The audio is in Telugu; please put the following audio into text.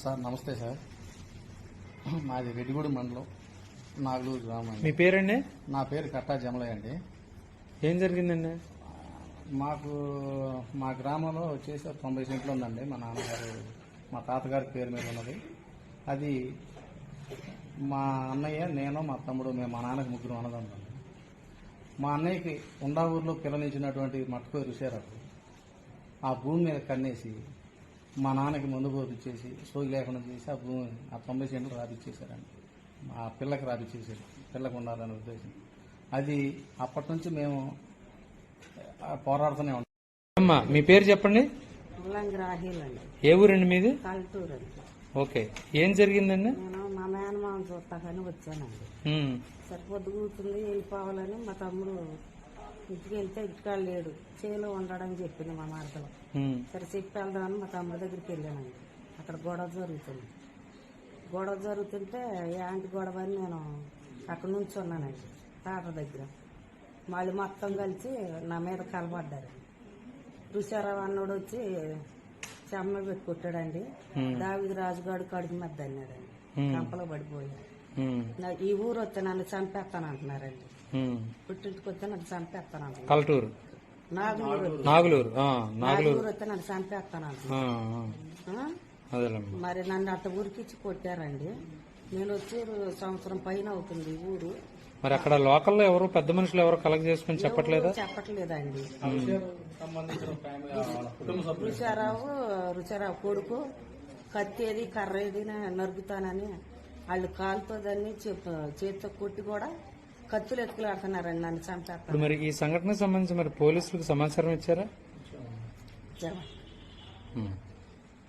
సార్ నమస్తే సార్. మాది రెడ్డిగూడి మండలం నాగలూరు గ్రామం మీ పేరండి? నా పేరు కట్టా జమలయ్య అండి. ఏం జరిగిందండి? మాకు మా గ్రామంలో వచ్చేసి తొంభై సెంట్లు ఉందండి. మా నాన్నగారు మా తాతగారి పేరు మీద ఉన్నది. అది మా అన్నయ్య నేను మా తమ్ముడు మేము మా నాన్నకి ముగ్గురు అన్నదమ్ములు. మా అన్నయ్యకి ఉండా ఊర్లో పిల్లనిచ్చినటువంటి మట్టుకో రుషారాకు ఆ భూమి మీద కన్నేసి మా నాన్నకి ముందు పోపిచ్చేసి సోగి లేకుండా చేసి ఆ భూమి ఆ తొంభై సెంట్లు రాపిచ్చేశారండి ఆ పిల్లకి రాపిచ్చేసారు పిల్లకు ఉండాలనే ఉద్దేశం. అది అప్పటి నుంచి మేము ఆ, పోరాడుతూనే ఉంటాం అమ్మా మీ పేరు చెప్పండి? ఏ ఊరండి మీది? ఓకే. ఏం జరిగిందండి? మేనమామ చూస్తాకని వచ్చానండి. సరిపోద్దు కూర్చుంది వెళ్ళిపోవాలని మా తమ్ముడు ఇంటికి వెళ్తే ఇంటికాడ లేడు. చేలో ఉండడని చెప్పింది మా మార్గలో సరే చెప్పి వెళ్దామని మా తమ్ముడి దగ్గరికి వెళ్ళానండి. అక్కడ గొడవ జరుగుతుంది. గొడవ జరుగుతుంటే యాంటి గొడవ అని నేను అక్కడ నుంచి ఉన్నానండి తాట దగ్గర. మళ్ళీ మొత్తం కలిసి నా మీద కలబడ్డారు. రుచారావు అన్నోడు వచ్చి చెమ్మ పెట్టి కొట్టాడండి. Hmm. దావిది రాజుగాడు కడుపు మీద అన్నాడండి Hmm. కంపలో పడిపోయాడు ఉమ్, నా- ఈ ఊరు వస్తే నన్ను చంపేస్తాను అంటున్నారండి. పుట్టింటికి వస్తే నన్ను చంపేస్తాను అంటున్నారు కలటూరు నాగులూరు నాగులూరు వస్తే నన్ను చంపేస్తాను అంటున్నారు మరి నన్ను అట్ట ఉరికిచ్చి కొట్టారండి. నేను వచ్చి సంవత్సరం పైన అవుతుంది ఊరు. మరి అక్కడ లోకల్లో ఎవరు పెద్ద మనుషులు ఎవరు కలెక్ట్ చేసుకుని చెప్పట్లేదా? చెప్పట్లేదండి. రుచారావు రుచారావు కొడుకు కత్తేది కర్రేది నరుకుతానని వాళ్ళు కాలుతో దాన్ని చేతితో కొట్టి కూడా కత్తులు ఎత్తుకులాడుతున్నారండి నన్ను ఇప్పుడు మరి ఈ సంఘటనకు సంబంధించి మరి పోలీసులకు సమాచారం ఇచ్చారా.